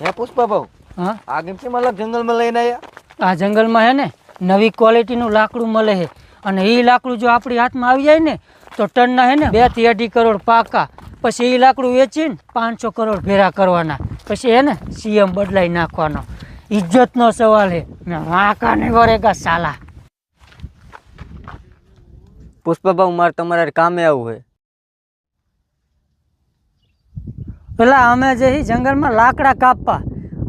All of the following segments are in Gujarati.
હે પુષ્પા ભાઉ હા? આ કેમ અલગ જંગલમાં લઈને આવ્યા આ જંગલમાં હે ને નવી ક્વોલિટીનું લાકડું મળે છે. અને એ લાકડું જો આપણી હાથમાં આવી જાય ને તો ટનના હે ને બેથી અઢી કરોડ પાકા. પછી એ લાકડું વેચીને પાંચસો કરોડ ભેરા કરવાના. પછી હે ને સીએમ બદલાઈ નાખવાનો. ઇજ્જતનો સવાલ ને વાંકા નહીં વરેગા સાલા. પુષ્પાભાઉ મારે તમારે કામે આવું હે પેલા અમે જે જંગલમાં લાકડા કાપવા.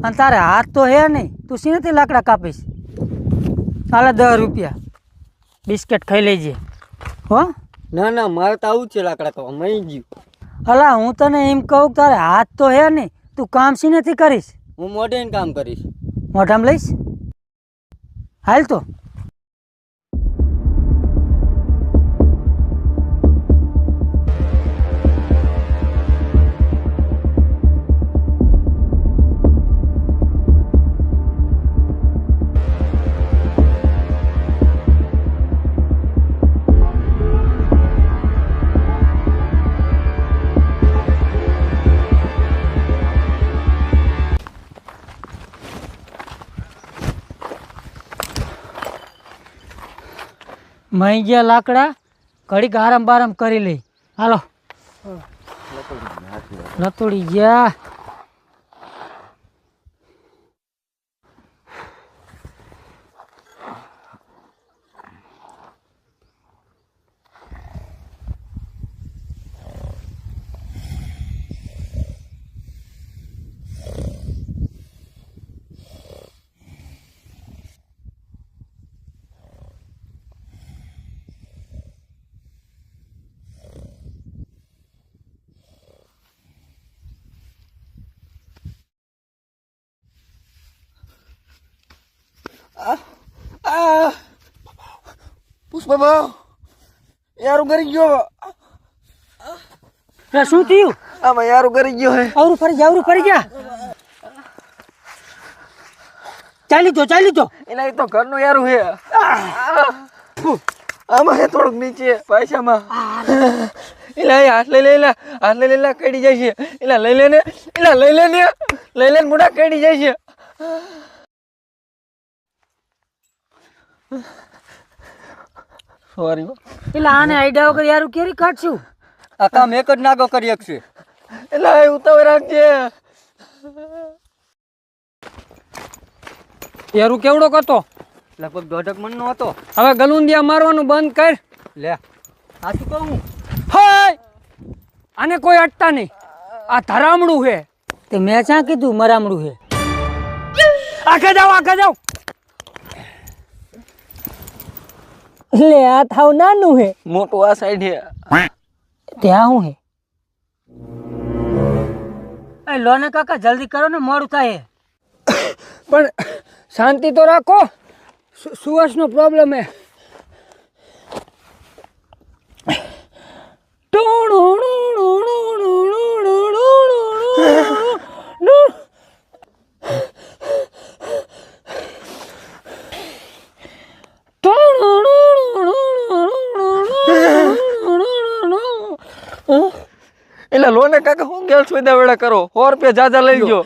અને તારે હાથ તો હે નહીં. તું શીનેથી લાકડા કાપીશ? હાલે દસ રૂપિયા. બિસ્કિટ ખાઈ લેજે. હો? ના ના મારે તો આવું છે લાકડા તો મહી ગયું. અલા હું તને એમ કહું તારે હાથ તો હે નહીં. તું કામ શીનેથી કરીશ? હું મોઢે કામ કરીશ. મોઢામાં લઈશ? હાલ તો. મહી ગયા લાકડા ઘડીક આરામ બારામ કરી લઈ. હાલો. લતુડી ગયા. પુષ્પા ભાઉ યારું કરી ગયો શું થયું? આમાં યારું કરી ગયો હે. આવરું ફરી ગયા આવરું ફરી ગયા. ચાલી જો ચાલી જો. એના એ તો ઘરનું યારું હે. આમાં હે થોડુંક નીચે પૈસામાં એલા હાથ લઈ લેલા હાથ લઈ લેલા કડી જાય છે. એલા લઈ લે ને એલા લઈ લે ને લઈ લે મોટા કડી જાય છે. સોરી એટલે આને આઈડિયા વગર યાર કેરી કાઢશું આ કામ એક જ નાગો કરી શકશે. એટલે એ ઉતાવળ રાખજે. યારું કેવડો કરતો? લગભગ દોઢક મન નો હતો. હવે ગલુંદિયા મારવાનું બંધ કર. લે આ શું કહું? હાય! આને કોઈ અટતા નહીં. આ ધરામડું છે તે મેં ક્યાં કીધું મરામડું હે? આખે જાઓ આખે જાઓ. એટલે આ થાવ નાનું હે. મોટું આ સાઈડ હે. ત્યાં હું હે? એ લોને કાકા જલ્દી કરો ને મોડું થાય. પણ શાંતિ તો રાખો. સુ- સુવાસનો પ્રોબ્લેમ હે. એટલે લોને કાકા હું ગેલ સુવિધા વેડા કરો? સો રૂપિયા જાજા લઈ ગયો.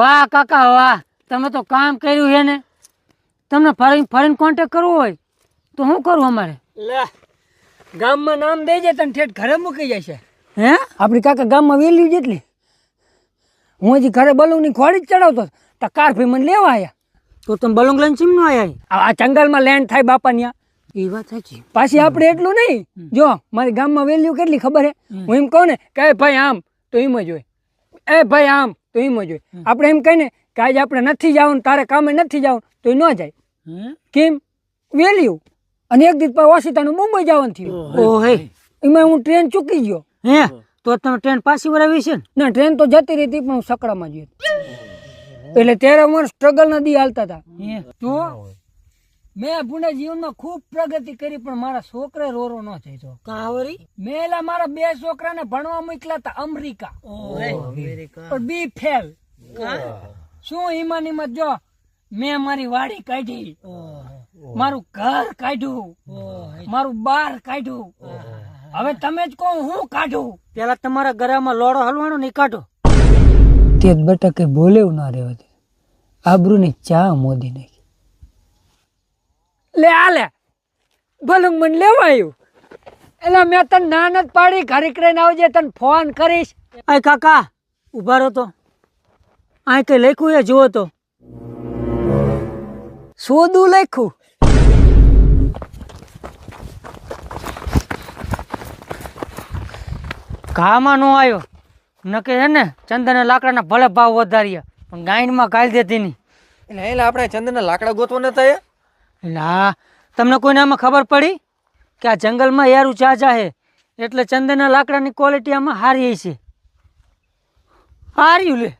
વાહ કાકા વાહ. તમે તો કામ કર્યું છે ને. તમને ફરીને ફરીને કોન્ટેક કરવો હોય તો શું કરું અમારે? લે ગામમાં નામ દઈ જાય તને ઠેઠ ઘરે મૂકી જાય છે હે? આપણી કાકા ગામમાં વેલી જેટલી. હું હજી ઘરે બલૂનની ખોડી જ ચડાવતો. તો કાર મને લેવા આવ્યા તો તમે બલોંગ લઈને ચીમ નો આવ્યા આ જંગલમાં લેન્ડ થાય બાપા ન્યા. એ વાત સાચી. પાછી આપણે એટલું નહીં. જો મારી ગામમાં વેલ્યુ કેટલી ખબર હે? હું એમ કહું ને કે ભાઈ આમ તો એમ જ હોય. એ ભાઈ આમ તો એમ જ હોય. આપણે એમ કહીને કે આજે આપણે નથી જવાનું તારે કામે નથી જવાનું તો એ ન જાય. કેમ? વેલ્યુ અને એક દિવસ વાસીતાનું મુંબઈ જવાનું થયું. ઓ એમાં હું ટ્રેન ચૂકી ગયો. હે? તો તમે ટ્રેન પાછી વરાવી છે ને? ના ટ્રેન તો જતી રહી હતી પણ હું સકડામાં ગયો. એટલે ત્યારે અમારે સ્ટ્રગલ નદી હાલતા હતા તો મેં પૂર્ણ જીવનમાં ખૂબ પ્રગતિ કરી પણ મારા છોકરા રોરો ન થયો કાવરી? મેં એલા મારા બે છોકરાને ભણવા મોકલા હતા અમેરિકા. પણ બી ફેલ. શું હિમાન હિમત જો મેં મારી વાડી કાઢી. મારું ઘર કાઢ્યું. મારું બાર કાઢ્યું. હવે તમે જ કહો હું કાઢું? પેલા તમારા ગરામાં લોડો હલવાનો નહીં કાઢો? તે બટકે બોલે ના રહેવા દે. આબરૂની ચા મોદી નાખી. લે આ લે. ભલું મને લેવાયું એટલે મેં તને ના નથી પાડી ઘરે કરીને આવજે તને ફોન કરીશ. અહીં કાકા ઊભા રહો તો. આ કઈ લખ્યું એ જુઓ તો. સોદું લખ્યું. ઘામાં નો આવ્યો નકે હે ને ચંદન લાકડાના ભલે ભાવ વધારીએ પણ ગાયનમાં ગાળ દેતી નહીં. એટલે એટલે આપણે ચંદનના લાકડા ગોતવા ન એ? લા તમને કોઈને આમાં ખબર પડી કે આ જંગલમાં યારું ચા છે એટલે ચંદનના લાકડાની ક્વોલિટી આમાં હારી છે હાર્યું લે.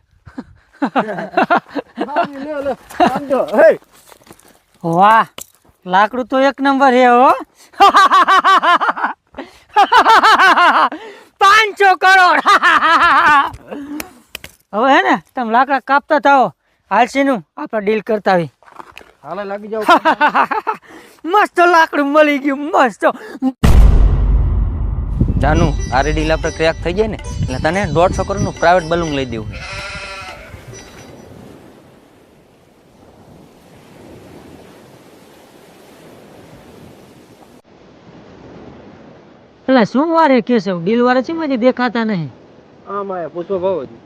વાહ લાકડું તો એક નંબર હે હો પાંચસો કરોડ હવે હે ને તમે લાકડા કાપતા થાઓ. હાલસીનું આપણે ડીલ કરતા આવી હાલે લાગી જાવ મસ્ત લાકડું મળી ગયું મસ્ત. જાનું આ ડીલ આપણે ક્રેક થઈ જાય ને એટલે તને દોઢસો કરોડનું પ્રાઇવેટ બલૂન લઈ દેવું એટલે શું વારે કેશવ ડીલ વાળા છે મને દેખાતા નહીં. આમાં પૂછવા ભાવ હતી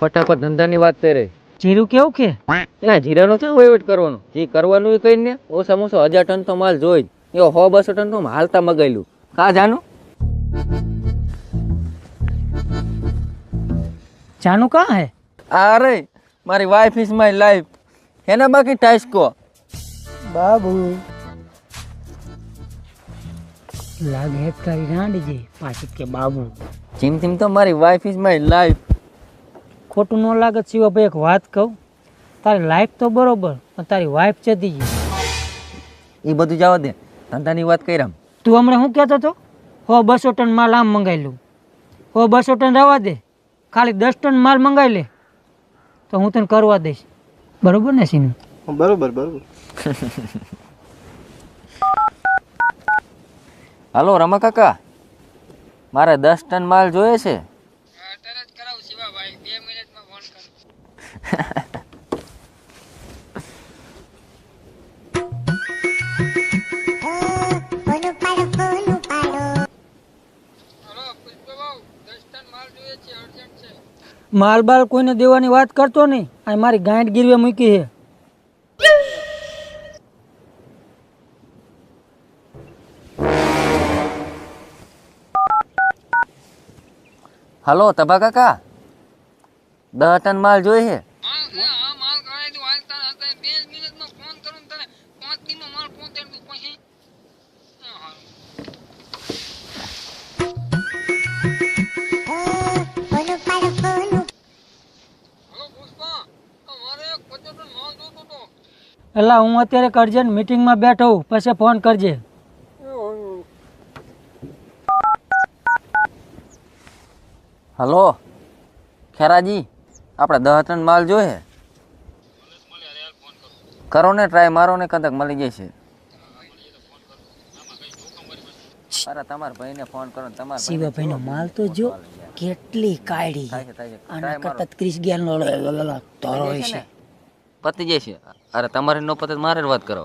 ફટાફટ ધંધાની વાત કરે. જીરું કેવું કે? એટલે જીરાનો ક્યાં વહીવટ કરવાનો? જે કરવાનું એ કહીને ઓ ઓછો હજાર ટન તો માલ જોઈ જ. હો બસો ટન તો હાલતા મગાયેલું. કા જાનું? જાનું કા હે? અરે મારી વાઈફ ઇઝ માય લાઈફ એના બાકી ટાઈસ્કો બાબુ. લાગે તારી રાંડી જે પાછી કે બાબુ. જીમ જીમ તો મારી વાઈફ ઇઝ માય લાઈફ ખોટું ન લાગે શિવા ભાઈ એક વાત કહું. તારી લાઈફ તો બરોબર પણ તારી વાઈફ જતી ગઈ. એ બધું જવા દે. ધંધાની વાત કરી તું હમણાં શું કહેતો હતો? હો બસો ટન માલ આમ મંગાવી લઉં. હો બસો ટન રવા દે. ખાલી દસ ટન માલ મંગાવી લે. તો હું તને કરવા દઈશ. બરોબર ને સીનું? બરોબર બરોબર. હાલો રમા કાકા. મારે દસ ટન માલ જોઈએ છે. માલ બાલ કોઈને દેવાની વાત કરતો નહીં. આ મારી ગાંઠ ગીરવે મૂકી છે. હલો તબા કાકા. દસ ટન માલ જોઈએ છે એલા હું અત્યારે કરજે ને મીટિંગમાં બેઠો પછી ફોન કરજે. હલો ખેરાજી. આપણે દહ ટન માલ જોઈએ. કરો ને ટ્રાય મારો ને કદાચ મળી જશે અરે તમારા ભાઈને ફોન કરો તમારા ભાઈને શિવાભાઈનો માલ તો જો કેટલી કાઢી. છે, છે. આના કરતા ક્રિસ ગેલ નો તોરો થઈ જશે પતી જશે અરે તમારે નો પતે મારે વાત કરો.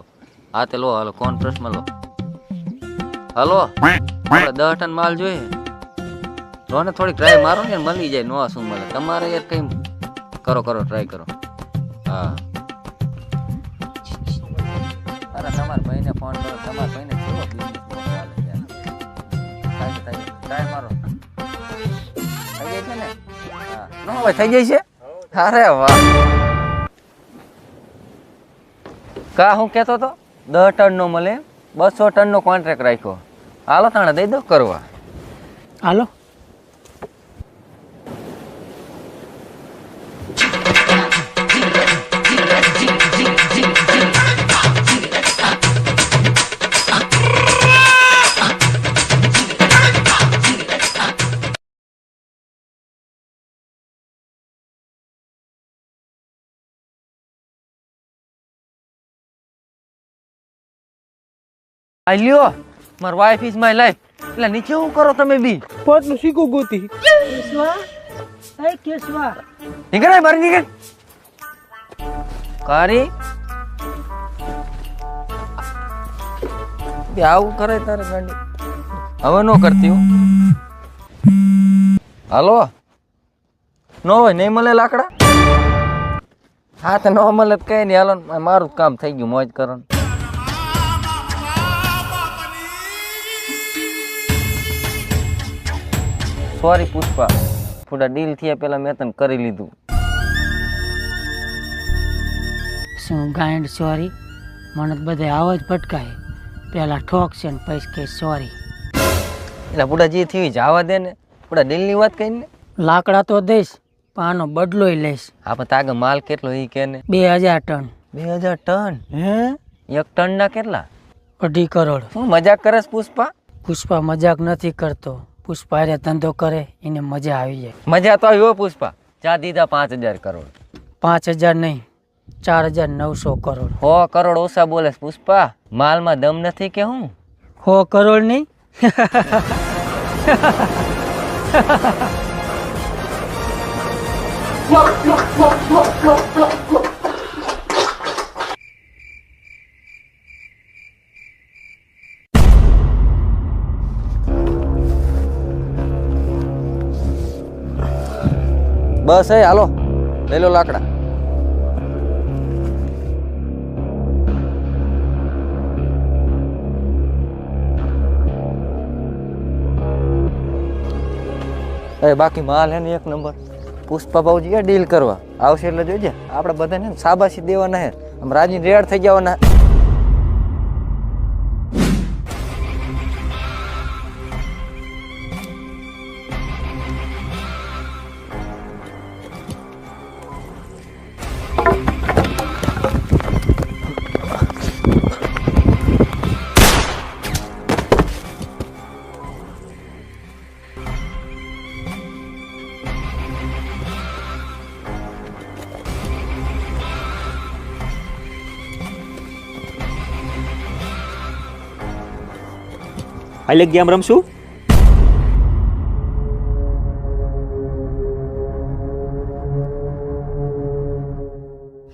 હા તે લો હાલો કોન્ફરન્સમાં લો. હલો આપણે દસ ટન માલ જોઈએ. લો ને થોડીક ટ્રાય મારો ને મળી જાય નો શું મળે. તમારે યાર કઈ કરો કરો ટ્રાય કરો. હા. અરે તમારા ભાઈને ફોન કરો, તમારા ભાઈને કેવો બિઝનેસ છે? થાય થાય ટ્રાય મારો. થઈ જાય છે ને? નો ભાઈ થઈ જાય છે? અરે વાહ. કા હું કહેતો તો? દસ ટનનો મળે બસો ટનનો કોન્ટ્રાક્ટ રાખ્યો. હાલો તાણે દઈ દો, કરવા. હાલો. આ લ્યો માર વાઈફ ઇઝ માય લાઈફ એટલે નીચે શું કરો તમે બી? પોતનું શીખું ગોતી. કેશવા? એ કેશવા? નીકળ બાર નીકળ. કારી? બે આવું કરે તારે ગાંડી. હવે નો કરતી હું. હાલો? નો હોય નહીં મળે લાકડા? હા તો નો મળે કઈ નહીં. હાલો મારું જ કામ થઈ ગયું મોજ કરો સોરી પુષ્પા થોડા ડીલ થયા પેલા મેં તને કરી લીધું. શું ગાયન્ડ સોરી? મને તો બધે આવો જ ભટકાય. પહેલા ઠોકશે ને પછી કે સોરી. એટલે બુડા જે થયું જવા દે ને. પૂડા ડીલની વાત કઈ ને. લાકડા તો દઈશ પાનો બદલો લઈશ. હા પણ તાગે માલ કેટલો એ કે ને? બે હજાર ટન. બે હજાર ટન? હે? એક ટન ના કેટલા? અઢી કરોડ. શું મજાક કરે પુષ્પા? પુષ્પા મજાક નથી કરતો. પુષ્પા રે ધંધો કરે એને મજા આવી જાય. મજા તો આવી હો પુષ્પા. ચા દીધા પાંચ હજાર કરોડ. પાંચ હજાર નહીં ચાર હજાર નવસો કરોડ. હો કરોડ ઓછા બોલે પુષ્પા. માલમાં દમ નથી કે હું? હો કરોડ નહીં? બસ, એ, હાલો. લઈ લો લાકડા. એ, બાકી માલ હે ને એક નંબર. પુષ્પા ભાવજી ડીલ કરવા. આવશે એટલે જોઈજે આપણે બધાને ને શાબાશી દેવાના હે. આમ રાજી રેડ થઈ જવાના. અલગ ગેમ રમશું?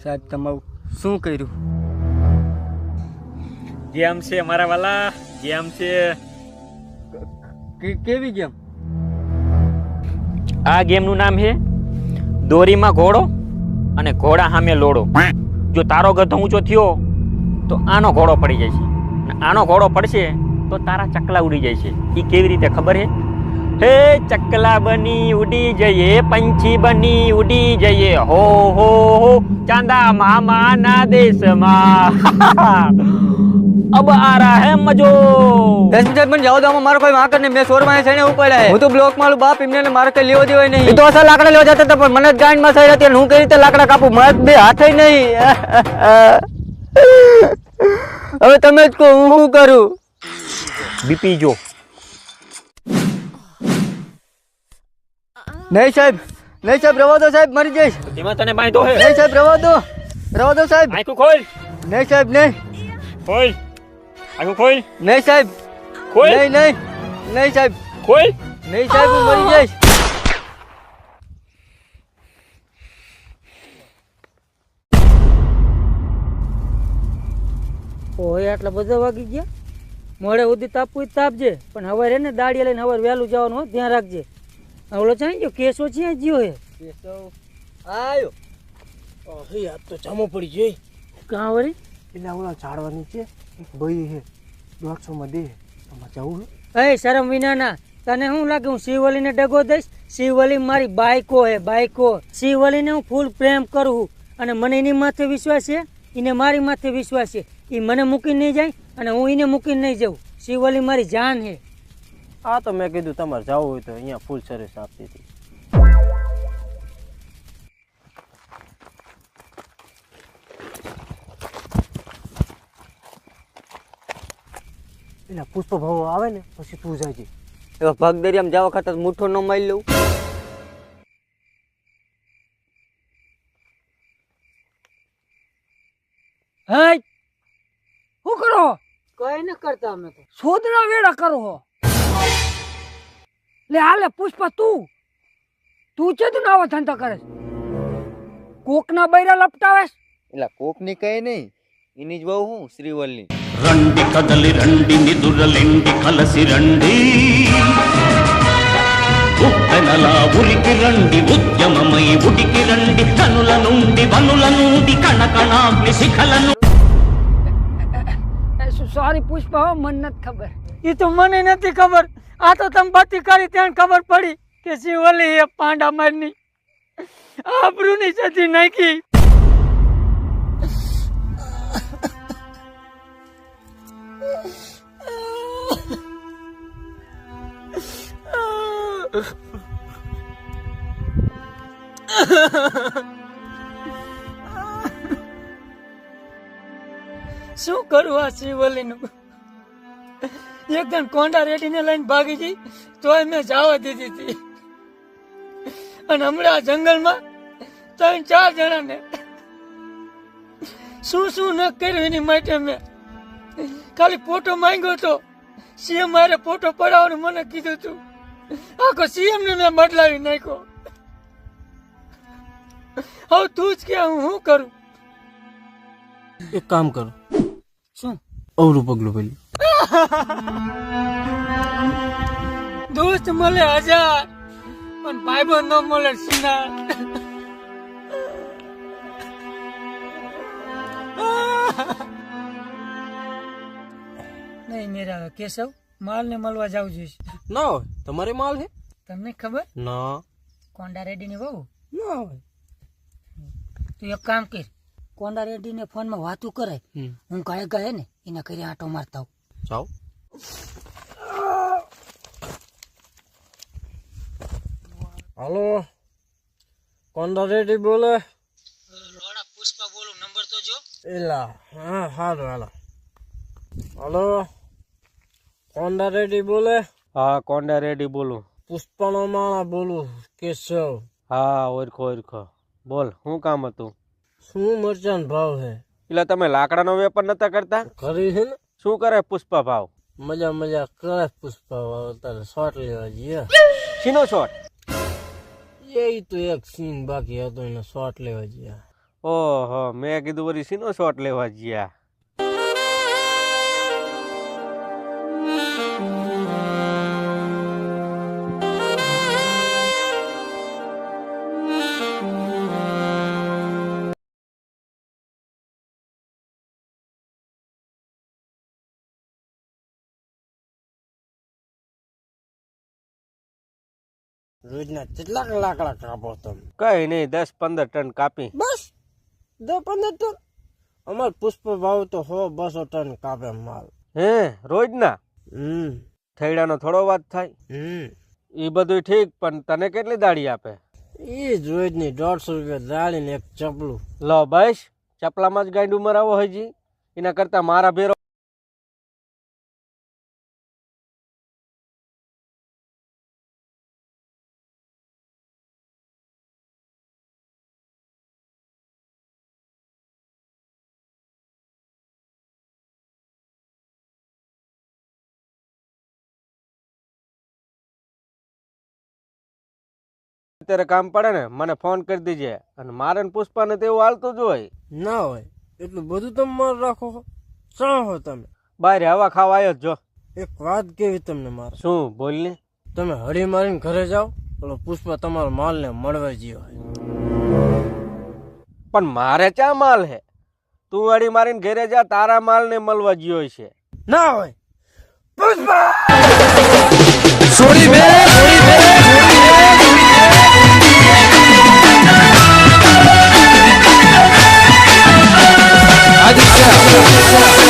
સાહેબ તમારું શું કર્યું? ગેમ છે મારા વાલા ગેમ છે. કેવી ગેમ? આ ગેમનું નામ છે દોરીમાં ઘોડો અને ઘોડા સામે લોડો. જો તારો ગધો ઊંચો થયો તો આનો ઘોડો પડી જાય છે. આનો ઘોડો પડશે તો તારા ચકલા ઉડી જાય છે. એ કેવી રીતે ખબર છે? હે ચકલા બની ઉડી જઈએ પંછી બની ઉડી જઈએ. હો હો હો ચાંદા મામાના દેશમાં. અબ આ રહા હે મજો. દસ મિનિટ મને જાવ દો મારો કોઈ વાંક ને મેં સોરમાં છે ને ઉપાડ્યા હું તો બ્લોક મારું બાપ એમને ને મારે કઈ લેવો દેવાય નહીં. એ તો અસલ લાકડા લેવા જતા પણ મને જ ગાંડમાં થઈ હતી હું કઈ રીતે લાકડા કાપું? મારે તો બે હાથે નહીં. હવે તમે જ કહો હું શું કરું? બીપી જો. નહીં સાહેબ નહીં સાહેબ રવા દો સાહેબ મરી જઈશ એમાં તને બાંધો હે. નહીં સાહેબ રવા દો રવા દો સાહેબ. આખું ખોલ. નહીં સાહેબ નહીં. ખોલ. આખું ખોલ. નહીં સાહેબ. ખોલ. નહીં નહીં. નહીં સાહેબ. ખોલ. નહીં સાહેબ હું મરી જઈશ. ઓય આટલા બધા વાગી ગયા? મોડે સુધી તાપવું જ તાપજે પણ હવે રે ને દાડિયા લઈને હવે વહેલું જવાનું હોય ધ્યાન રાખજે. ઓલો ચાઈ ગયો કેસો છે જીઓ હે. આયો. યાદ તો જામો પડી જોઈ કાં વળી? પેલા ઓલા ઝાડવા નીચે ભાઈ હે દોઢસો માં દે આમાં જવું એ શરમ વિનાના. તને શું લાગે હું શિવલીને ડગો દઈશ? શિવલી મારી બાઈકો હે બાઈકો. શિવલીને હું ફૂલ પ્રેમ કરું અને મને એની માથે વિશ્વાસ છે? એને મારી માથે વિશ્વાસ છે. એ મને મૂકીને નહીં જાય અને હું એને મૂકીને નહીં જાઉં. શિવલી મારી જાન હે. આ તો મેં કીધું તમારે જવું હોય તો અહીંયા ફૂલ સર્વિસ આપતી હતી. એટલે પુષ્પ ભાવો આવે ને પછી તું જાજે. એવા ભાગ દરિયામાં જવા ખાતર મુઠ્ઠો ન મારી લઉં. હઈ શું કરો કઈ ન કરતા અમે તો શોધના વેડા કરો હો લે હાલે પુષ્પા તું તું છે તું આવા ધંધા કરે કોકના બૈરા લપટાવેસ એટલે કોકની કઈ નહીં એની જ બહુ હું શ્રીવલ્લી రండి కదలి రండి నిదురలెండి కలసి రండి ఉప్పెనలా ఉరికి రండి ఉద్యమమై ఉడికి రండి కనుల నుండి వనుల నుండి కణకణాగ్ని శిఖలను સોરી પુષ્પા હો મને નથી ખબર એ તો મને નથી ખબર આ તો તમે બધી કરી ત્યાં ખબર પડી કે શિવલી એ પાંડા મારની આબરૂની સતી નાખી શું કરું આ શિવલીનું? એક એકદમ કોંડા રેડીને લઈને ભાગી ગઈ, તોય મેં જવા દીધી હતી. અને હમણાં જંગલમાં ત્રણ ચાર જણાને શું શું ન કર્યું એની માટે મેં. ખાલી ફોટો માંગ્યો તો સીએમ મારે ફોટો પડાવવાનું મને કીધું તું. આખો સીએમ ને મેં બદલાવી નાખ્યો. હવે તું જ કે હું શું કરું? એક કામ કરો. શું? અવરું પગલું પેલું દોસ્ત મળે હજાર પણ ભાઈબંધ ન મળે સિના નહીં મેરા કેશવ? માલ ને મળવા જવું જોઈશ. ના હોય. તમારે માલ હે? તમને ખબર? ના. કોંડા રેડી ની બહુ ના હોય. તું એક કામ કર કોંડા રેડી ને ફોનમાં વાતું કરાય. હું ગાય ગાય ને એના કરી આંટો મારતા હું જાઓ. હાલો. કોંડા રેડી બોલે? રોડા પુષ્પા બોલું નંબર તો જો. એલા હા હા હાલો. હાલો. કોંડા રેડી બોલે? હા કોંડા રેડી બોલું. પુષ્પાનો માળા બોલું કેશવ. હા ઓરખો ઓરખો. બોલ શું કામ હતું? શું મરચાન ભાવ હે? એટલે તમે લાકડાનો વેપાર નતા કરતા? ખરી છે ને? શું કરે પુષ્પા ભાવ મજા મજા કરે પુષ્પા ભાવ તારે શોટ લેવા જઈએ. શીનો શોટ એ તો એક સીન બાકી હતો એને શોટ લેવા જઈએ. ઓહો મેં કીધું વળી શીનો શોટ લેવા ગયા રોજના કેટલાક લાકડા કાપો તમે? કઈ નહીં દસ પંદર ટન કાપી. બસ દસ પંદર ટન? અમાર પુષ્પ ભાવ તો હો બસો ટન કાપે માલ. હે રોજના? હમ. થૈડાનો થોડો વાત થાય. હમ. એ બધું ઠીક પણ તને કેટલી દાડી આપે? એ જ રોજની દોઢસો રૂપિયા દાળી ને એક ચપલું. લો બસ ચપલામાં જ ગાંડું મરાવો હજી. એના કરતા મારા ભેરો અત્યારે કામ પડે ને મને ફોન કરી દેજે. અને મારે ને પુષ્પાને તેવું હાલતું જ હોય. ના હોય. એટલું બધું તમે માર રાખો છો. શા હો તમે? બહાર હવા ખાવા આવ્યો જ જો. એક વાત કેવી તમને મારે? શું બોલ ને તમે હળી મારીને ઘરે જાઓ પેલો પુષ્પા તમારો માલને મળવા જ્યો હોય. પણ મારે ચા માલ હે? તું હળી મારીને ઘરે જા તારા માલ ને મળવા જ્યો છે ના હોય. પુષ્પા! છોડી બે Obrigado, Céu.